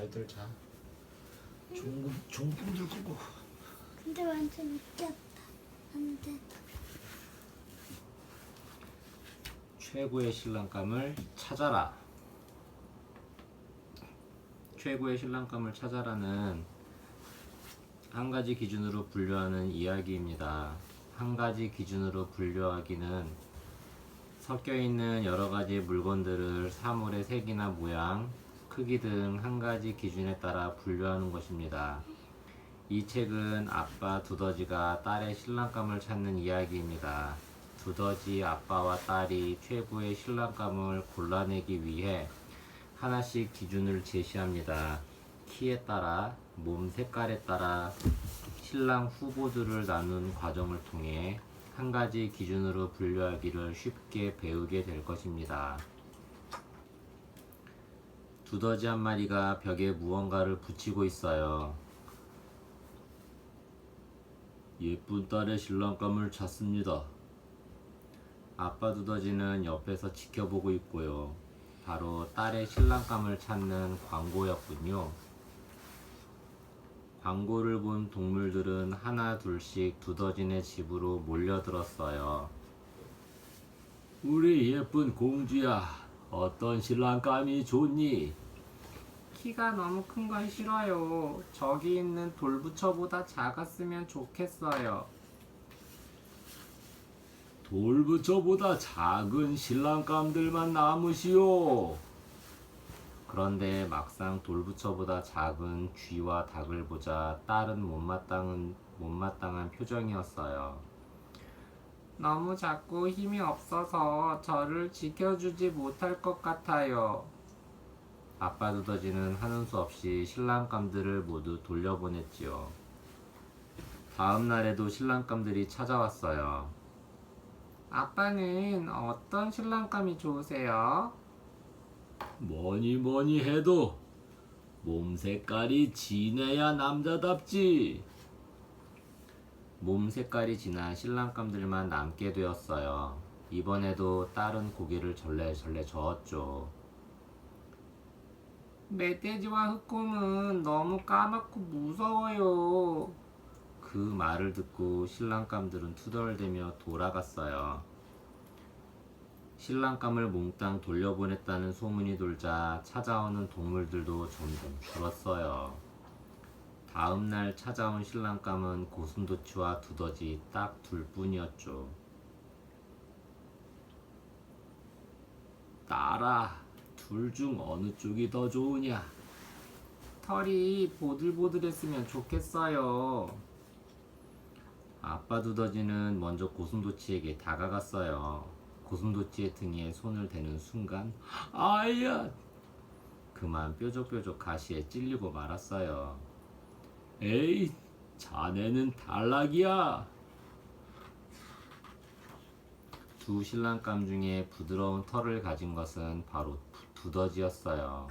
잘들 자. 종금 종금들 끄고. 근데 완전 웃겼다. 안 돼. 최고의 신랑감을 찾아라. 최고의 신랑감을 찾아라는 한 가지 기준으로 분류하는 이야기입니다. 한 가지 기준으로 분류하기는 섞여 있는 여러 가지 물건들을 사물의 색이나 모양, 크기 등 한 가지 기준에 따라 분류하는 것입니다. 이 책은 아빠 두더지가 딸의 신랑감을 찾는 이야기입니다. 두더지 아빠와 딸이 최고의 신랑감을 골라내기 위해 하나씩 기준을 제시합니다. 키에 따라, 몸 색깔에 따라 신랑 후보들을 나눈 과정을 통해 한 가지 기준으로 분류하기를 쉽게 배우게 될 것입니다. 두더지 한 마리가 벽에 무언가를 붙이고 있어요. 예쁜 딸의 신랑감을 찾습니다. 아빠 두더지는 옆에서 지켜보고 있고요. 바로 딸의 신랑감을 찾는 광고였군요. 광고를 본 동물들은 하나 둘씩 두더지네 집으로 몰려들었어요. 우리 예쁜 공주야, 어떤 신랑감이 좋니? 키가 너무 큰 건 싫어요. 저기 있는 돌부처보다 작았으면 좋겠어요. 돌부처보다 작은 신랑감들만 남으시오. 그런데 막상 돌부처보다 작은 쥐와 닭을 보자 딸은 못마땅한, 못마땅한 표정이었어요. 너무 작고 힘이 없어서 저를 지켜주지 못할 것 같아요. 아빠 두더지는 하는 수 없이 신랑감들을 모두 돌려보냈지요. 다음 날에도 신랑감들이 찾아왔어요. 아빠는 어떤 신랑감이 좋으세요? 뭐니 뭐니 해도 몸 색깔이 진해야 남자답지. 몸 색깔이 진한 신랑감들만 남게 되었어요. 이번에도 딸은 고개를 절레절레 저었죠. 멧돼지와 흑곰은 너무 까맣고 무서워요. 그 말을 듣고 신랑감들은 투덜대며 돌아갔어요. 신랑감을 몽땅 돌려보냈다는 소문이 돌자 찾아오는 동물들도 점점 줄었어요. 다음 날 찾아온 신랑감은 고슴도치와 두더지 딱 둘뿐이었죠. 딸아, 둘중 어느 쪽이 더 좋으냐? 털이 보들보들했으면 좋겠어요. 아빠 두더지는 먼저 고슴도치에게 다가갔어요. 고슴도치의 등에 손을 대는 순간, 아야! 그만 뾰족뾰족 가시에 찔리고 말았어요. 에이, 자네는 탈락이야. 두 신랑감 중에 부드러운 털을 가진 것은 바로 두- 두더지였어요.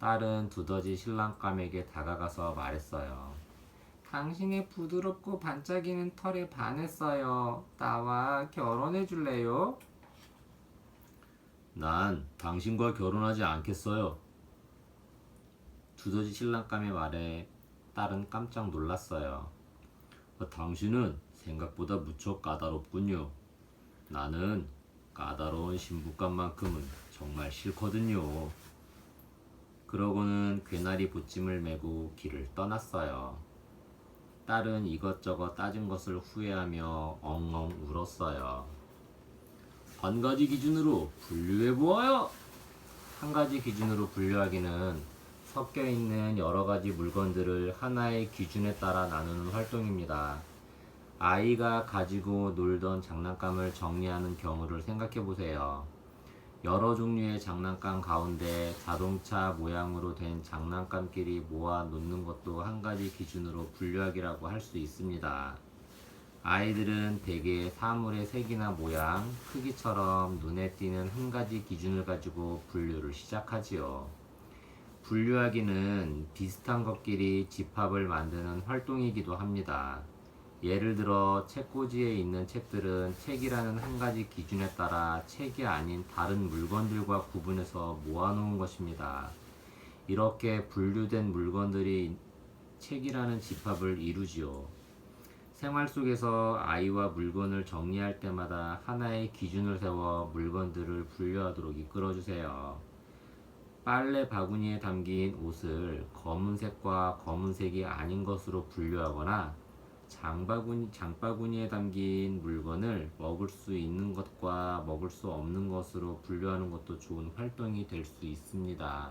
딸은 두더지 신랑감에게 다가가서 말했어요. 당신의 부드럽고 반짝이는 털에 반했어요. 나와 결혼해 줄래요? 난 당신과 결혼하지 않겠어요. 두더지 신랑감의 말에 딸은 깜짝 놀랐어요. 어, 당신은 생각보다 무척 까다롭군요. 나는 까다로운 신부감만큼은 정말 싫거든요. 그러고는 괴나리 보찜을 메고 길을 떠났어요. 딸은 이것저것 따진 것을 후회하며 엉엉 울었어요. 한 가지 기준으로 분류해 보아요. 한 가지 기준으로 분류하기는 섞여 있는 여러 가지 물건들을 하나의 기준에 따라 나누는 활동입니다. 아이가 가지고 놀던 장난감을 정리하는 경우를 생각해 보세요. 여러 종류의 장난감 가운데 자동차 모양으로 된 장난감끼리 모아 놓는 것도 한 가지 기준으로 분류하기라고 할 수 있습니다. 아이들은 대개 사물의 색이나 모양, 크기처럼 눈에 띄는 한 가지 기준을 가지고 분류를 시작하지요. 분류하기는 비슷한 것끼리 집합을 만드는 활동이기도 합니다. 예를 들어 책꽂이에 있는 책들은 책이라는 한 가지 기준에 따라 책이 아닌 다른 물건들과 구분해서 모아놓은 것입니다. 이렇게 분류된 물건들이 책이라는 집합을 이루지요. 생활 속에서 아이와 물건을 정리할 때마다 하나의 기준을 세워 물건들을 분류하도록 이끌어주세요. 빨래 바구니에 담긴 옷을 검은색과 검은색이 아닌 것으로 분류하거나 장바구니, 장바구니에 담긴 물건을 먹을 수 있는 것과 먹을 수 없는 것으로 분류하는 것도 좋은 활동이 될 수 있습니다.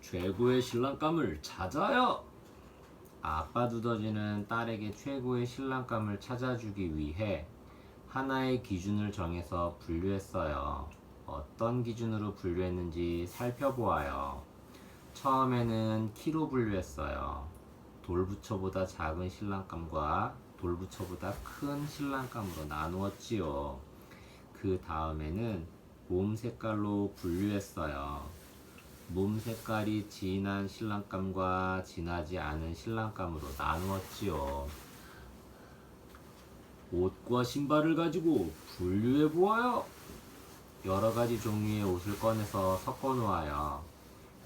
최고의 신랑감을 찾아요! 아빠 두더지는 딸에게 최고의 신랑감을 찾아주기 위해 하나의 기준을 정해서 분류했어요. 어떤 기준으로 분류했는지 살펴보아요. 처음에는 키로 분류했어요. 돌부처보다 작은 신랑감과 돌부처보다 큰 신랑감으로 나누었지요. 그 다음에는 몸 색깔로 분류했어요. 몸 색깔이 진한 신랑감과 진하지 않은 신랑감으로 나누었지요. 옷과 신발을 가지고 분류해 보아요. 여러 가지 종류의 옷을 꺼내서 섞어 놓아요.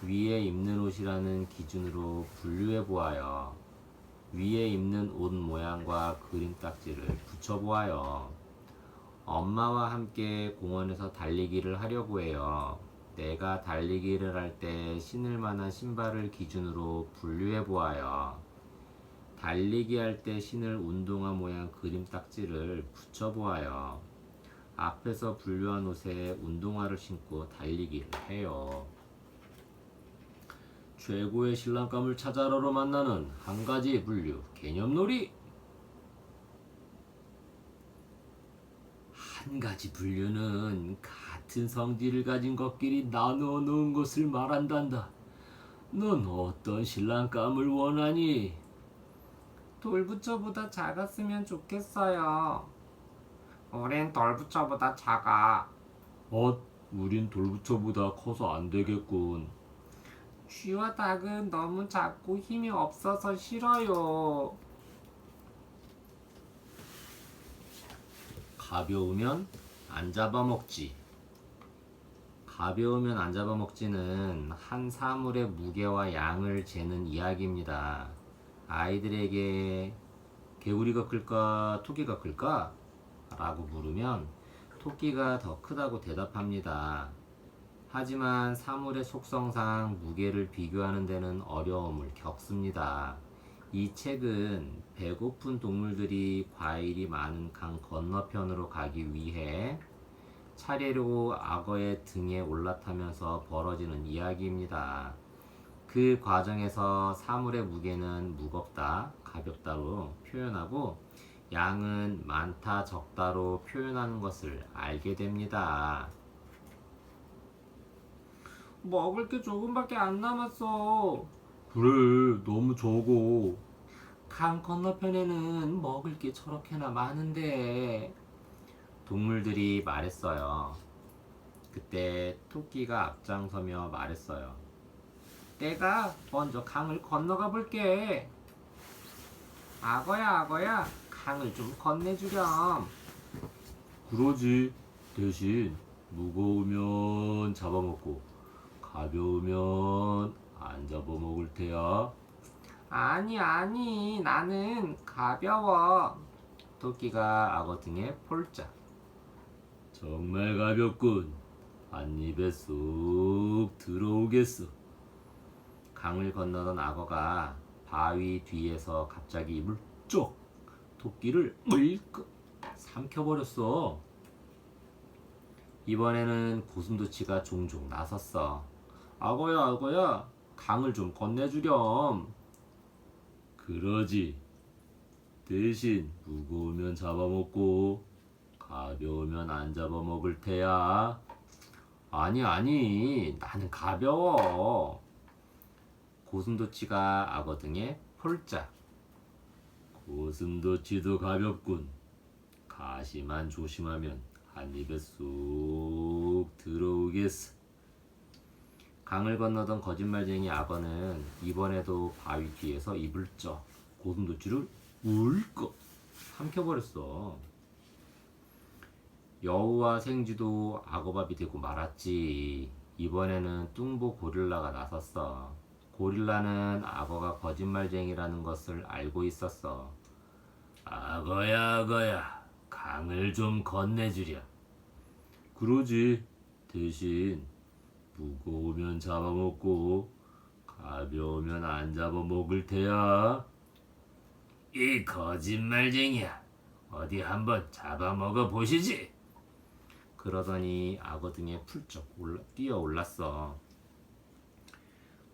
위에 입는 옷이라는 기준으로 분류해 보아요. 위에 입는 옷 모양과 그림 딱지를 붙여 보아요. 엄마와 함께 공원에서 달리기를 하려고 해요. 내가 달리기를 할 때 신을 만한 신발을 기준으로 분류해 보아요. 달리기 할 때 신을 운동화 모양 그림 딱지를 붙여 보아요. 앞에서 분류한 옷에 운동화를 신고 달리기를 해요. 최고의 신랑감을 찾아러로 만나는 한 가지 분류 개념놀이. 한 가지 분류는 같은 성질을 가진 것끼리 나누어 놓은 것을 말한단다. 넌 어떤 신랑감을 원하니? 돌부처보다 작았으면 좋겠어요. 우린 돌부처보다 작아. 어, 우린 돌부처보다 커서 안 되겠군. 쥐와 닭은 너무 작고 힘이 없어서 싫어요. 가벼우면 안 잡아먹지. 가벼우면 안 잡아먹지는 한 사물의 무게와 양을 재는 이야기입니다. 아이들에게 개구리가 클까 토끼가 클까? 라고 물으면 토끼가 더 크다고 대답합니다. 하지만 사물의 속성상 무게를 비교하는 데는 어려움을 겪습니다. 이 책은 배고픈 동물들이 과일이 많은 강 건너편으로 가기 위해 차례로 악어의 등에 올라타면서 벌어지는 이야기입니다. 그 과정에서 사물의 무게는 무겁다, 가볍다로 표현하고 양은 많다, 적다로 표현하는 것을 알게 됩니다. 먹을 게 조금밖에 안 남았어. 그래, 너무 적어. 강 건너편에는 먹을 게 저렇게나 많은데. 동물들이 말했어요. 그때 토끼가 앞장서며 말했어요. 내가 먼저 강을 건너가 볼게. 악어야, 악어야, 강을 좀 건네주렴. 그러지. 대신 무거우면 잡아먹고 가벼우면 안 잡아먹을 테야. 아니, 아니, 나는 가벼워. 토끼가 악어 등에 폴짝. 정말 가볍군. 한 입에 쏙 들어오겠어. 강을 건너던 악어가 바위 뒤에서 갑자기 물쩍 토끼를 물끄 삼켜버렸어. 이번에는 고슴도치가 종종 나섰어. 악어야, 악어야, 강을 좀 건네주렴. 그러지. 대신 무거우면 잡아먹고 가벼우면 안 잡아먹을 테야. 아니, 아니, 나는 가벼워. 고슴도치가 악어 등에 폴짝. 고슴도치도 가볍군. 가시만 조심하면 한 입에 쏙 들어오겠어. 강을 건너던 거짓말쟁이 악어는 이번에도 바위 뒤에서 입을 쩍 고슴도치를 울컥 삼켜버렸어. 여우와 생쥐도 악어밥이 되고 말았지. 이번에는 뚱보 고릴라가 나섰어. 고릴라는 악어가 거짓말쟁이라는 것을 알고 있었어. 악어야, 악어야, 강을 좀 건네주랴. 그러지. 대신 무거우면 잡아먹고 가벼우면 안 잡아먹을 테야. 이 거짓말쟁이야. 어디 한번 잡아먹어 보시지. 그러더니 악어 등에 풀쩍 올라, 뛰어 올랐어.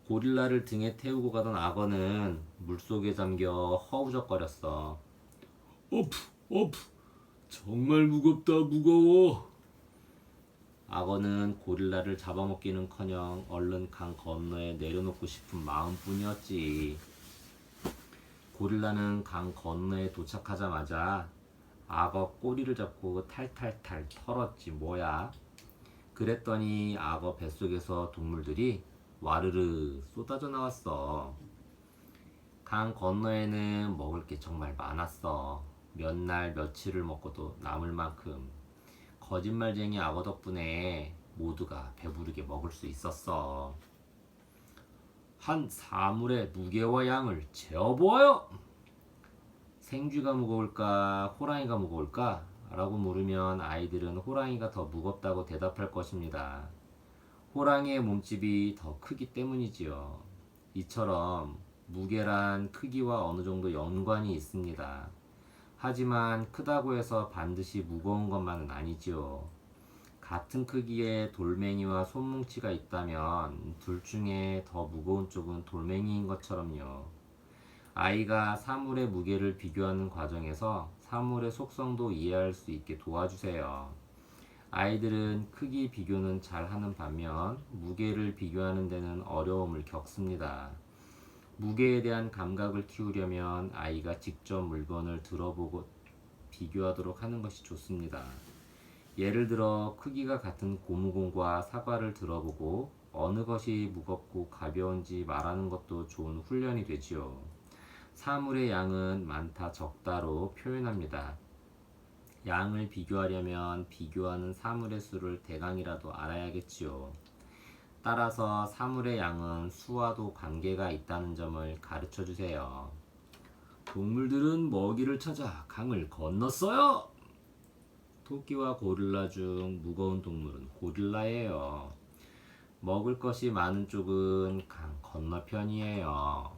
고릴라를 등에 태우고 가던 악어는 물속에 잠겨 허우적거렸어. 어프, 어프. 정말 무겁다, 무거워. 악어는 고릴라를 잡아먹기는커녕 얼른 강 건너에 내려놓고 싶은 마음뿐이었지. 고릴라는 강 건너에 도착하자마자 악어 꼬리를 잡고 탈탈탈 털었지 뭐야. 그랬더니 악어 뱃속에서 동물들이 와르르 쏟아져 나왔어. 강 건너에는 먹을 게 정말 많았어. 몇 날 며칠을 먹고도 남을 만큼. 거짓말쟁이 악어 덕분에 모두가 배부르게 먹을 수 있었어. 한 사물의 무게와 양을 재어보아요. 생쥐가 무거울까, 호랑이가 무거울까? 라고 물으면 아이들은 호랑이가 더 무겁다고 대답할 것입니다. 호랑이의 몸집이 더 크기 때문이지요. 이처럼 무게란 크기와 어느 정도 연관이 있습니다. 하지만 크다고 해서 반드시 무거운 것만은 아니지요. 같은 크기의 돌멩이와 손뭉치가 있다면 둘 중에 더 무거운 쪽은 돌멩이인 것처럼요. 아이가 사물의 무게를 비교하는 과정에서 사물의 속성도 이해할 수 있게 도와주세요. 아이들은 크기 비교는 잘 하는 반면 무게를 비교하는 데는 어려움을 겪습니다. 무게에 대한 감각을 키우려면 아이가 직접 물건을 들어보고 비교하도록 하는 것이 좋습니다. 예를 들어 크기가 같은 고무공과 사과를 들어보고 어느 것이 무겁고 가벼운지 말하는 것도 좋은 훈련이 되지요. 사물의 양은 많다 적다로 표현합니다. 양을 비교하려면 비교하는 사물의 수를 대강이라도 알아야겠지요. 따라서 사물의 양은 수와도 관계가 있다는 점을 가르쳐 주세요. 동물들은 먹이를 찾아 강을 건넜어요. 토끼와 고릴라 중 무거운 동물은 고릴라예요. 먹을 것이 많은 쪽은 강 건너편이에요.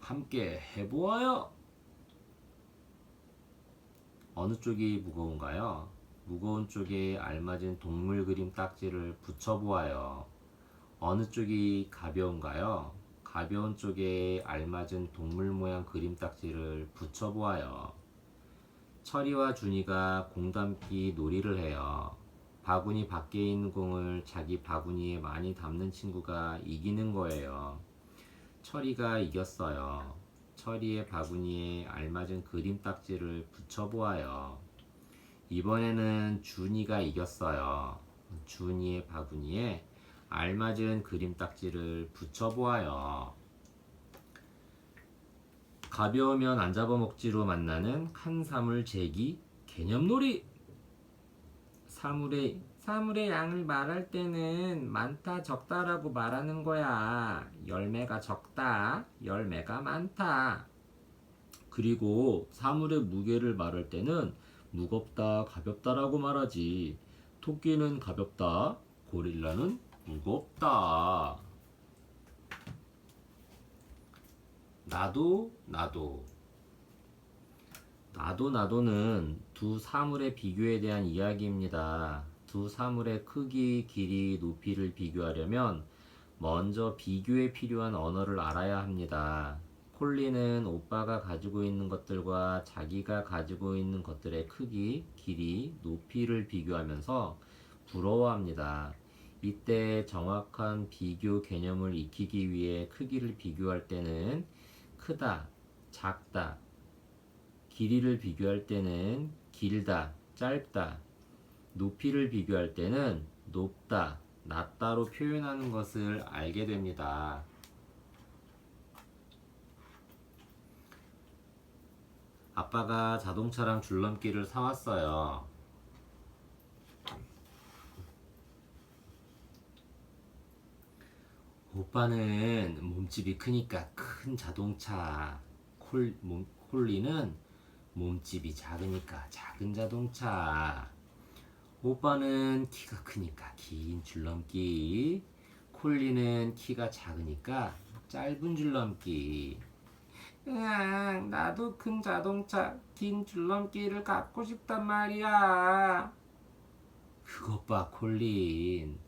함께 해보아요. 어느 쪽이 무거운가요? 무거운 쪽에 알맞은 동물 그림 딱지를 붙여보아요. 어느 쪽이 가벼운가요? 가벼운 쪽에 알맞은 동물 모양 그림 딱지를 붙여보아요. 철이와 준이가 공 담기 놀이를 해요. 바구니 밖에 있는 공을 자기 바구니에 많이 담는 친구가 이기는 거예요. 철이가 이겼어요. 철이의 바구니에 알맞은 그림 딱지를 붙여보아요. 이번에는 준이가 이겼어요. 준이의 바구니에 알맞은 그림 딱지를 붙여보아요. 가벼우면 안 잡아먹지로 만나는 한 사물 재기 개념놀이. 사물의 사물의 양을 말할 때는 많다 적다라고 말하는 거야. 열매가 적다, 열매가 많다. 그리고 사물의 무게를 말할 때는 무겁다, 가볍다라고 말하지. 토끼는 가볍다, 고릴라는 무겁다. 나도 나도 나도 나도는 두 사물의 비교에 대한 이야기입니다. 두 사물의 크기, 길이, 높이를 비교하려면 먼저 비교에 필요한 언어를 알아야 합니다. 콜리는 오빠가 가지고 있는 것들과 자기가 가지고 있는 것들의 크기, 길이, 높이를 비교하면서 부러워합니다. 이때 정확한 비교 개념을 익히기 위해 크기를 비교할 때는 크다, 작다, 길이를 비교할 때는 길다, 짧다, 높이를 비교할 때는 높다, 낮다로 표현하는 것을 알게 됩니다. 아빠가 자동차랑 줄넘기를 사왔어요. 오빠는 몸집이 크니까 큰 자동차, 콜, 몸, 콜리는 몸집이 작으니까 작은 자동차. 오빠는 키가 크니까 긴 줄넘기, 콜리는 키가 작으니까 짧은 줄넘기. 으앙, 나도 큰 자동차, 긴 줄넘기를 갖고 싶단 말이야. 그것 봐, 콜린.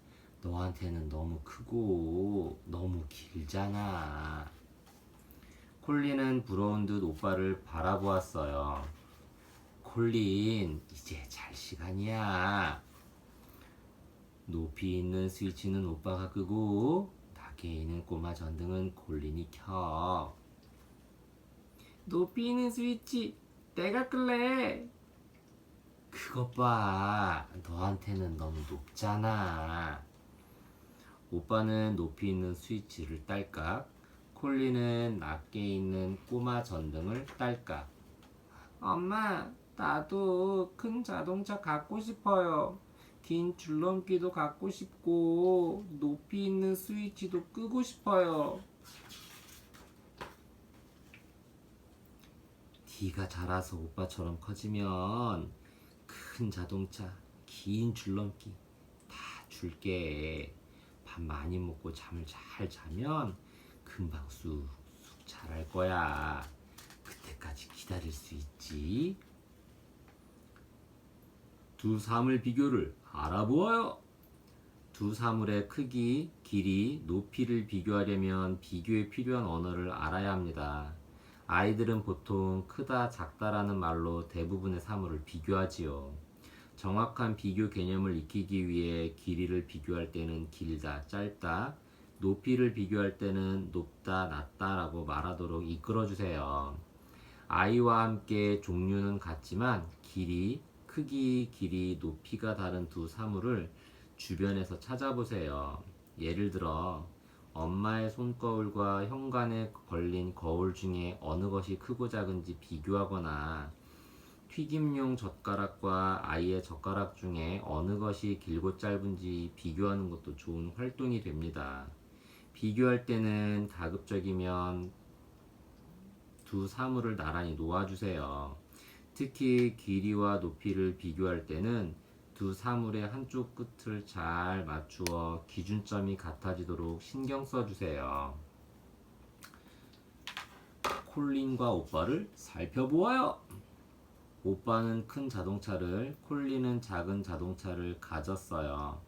너한테는 너무 크고 너무 길잖아. 콜린은 부러운 듯 오빠를 바라보았어요. 콜린, 이제 잘 시간이야. 높이 있는 스위치는 오빠가 끄고 밖에 있는 꼬마 전등은 콜린이 켜. 높이 있는 스위치 내가 끌래. 그것 봐. 너한테는 너무 높잖아. 오빠는 높이 있는 스위치를 딸깍. 콜리는 낮게 있는 꼬마 전등을 딸깍. 엄마, 나도 큰 자동차 갖고 싶어요. 긴 줄넘기도 갖고 싶고, 높이 있는 스위치도 끄고 싶어요. 네가 자라서 오빠처럼 커지면 큰 자동차, 긴 줄넘기 다 줄게. 밥 많이 먹고 잠을 잘 자면 금방 쑥쑥 자랄 거야. 그때까지 기다릴 수 있지. 두 사물 비교를 알아보아요. 두 사물의 크기, 길이, 높이를 비교하려면 비교에 필요한 언어를 알아야 합니다. 아이들은 보통 크다, 작다라는 말로 대부분의 사물을 비교하지요. 정확한 비교 개념을 익히기 위해 길이를 비교할 때는 길다, 짧다, 높이를 비교할 때는 높다, 낮다라고 말하도록 이끌어 주세요. 아이와 함께 종류는 같지만 길이, 크기, 길이, 높이가 다른 두 사물을 주변에서 찾아보세요. 예를 들어 엄마의 손거울과 현관에 걸린 거울 중에 어느 것이 크고 작은지 비교하거나 튀김용 젓가락과 아이의 젓가락 중에 어느 것이 길고 짧은지 비교하는 것도 좋은 활동이 됩니다. 비교할 때는 가급적이면 두 사물을 나란히 놓아주세요. 특히 길이와 높이를 비교할 때는 두 사물의 한쪽 끝을 잘 맞추어 기준점이 같아지도록 신경 써주세요. 콜린과 오빠를 살펴보아요. 오빠는 큰 자동차를, 콜린은 작은 자동차를 가졌어요.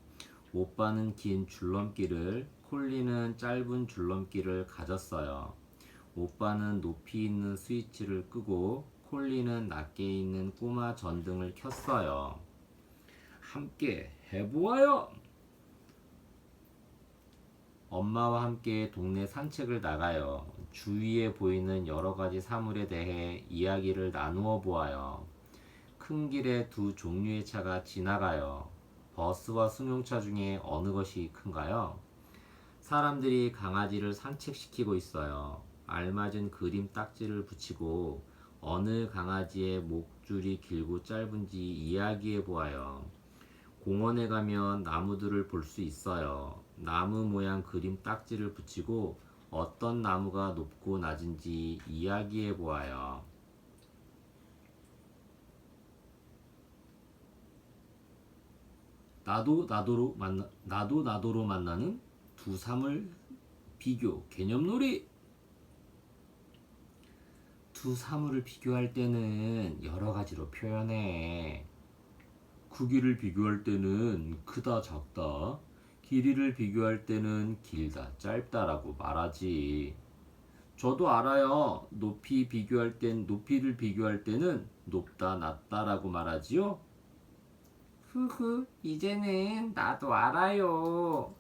오빠는 긴 줄넘기를, 콜린은 짧은 줄넘기를 가졌어요. 오빠는 높이 있는 스위치를 끄고, 콜린은 낮게 있는 꼬마 전등을 켰어요. 함께 해보아요. 엄마와 함께 동네 산책을 나가요. 주위에 보이는 여러 가지 사물에 대해 이야기를 나누어 보아요. 큰 길에 두 종류의 차가 지나가요. 버스와 승용차 중에 어느 것이 큰가요? 사람들이 강아지를 산책시키고 있어요. 알맞은 그림 딱지를 붙이고 어느 강아지의 목줄이 길고 짧은지 이야기해 보아요. 공원에 가면 나무들을 볼 수 있어요. 나무 모양 그림 딱지를 붙이고 어떤 나무가 높고 낮은지 이야기해 보아요. 나도 나도로 만나 나도 나도로 만나는 두 사물 비교 개념놀이 두 사물을 비교할 때는 여러 가지로 표현해. 크기를 비교할 때는 크다 작다. 길이를 비교할 때는 길다 짧다라고 말하지. 저도 알아요. 높이 비교할 땐 높이를 비교할 때는 높다 낮다라고 말하지요? 흐흐 이제는 나도 알아요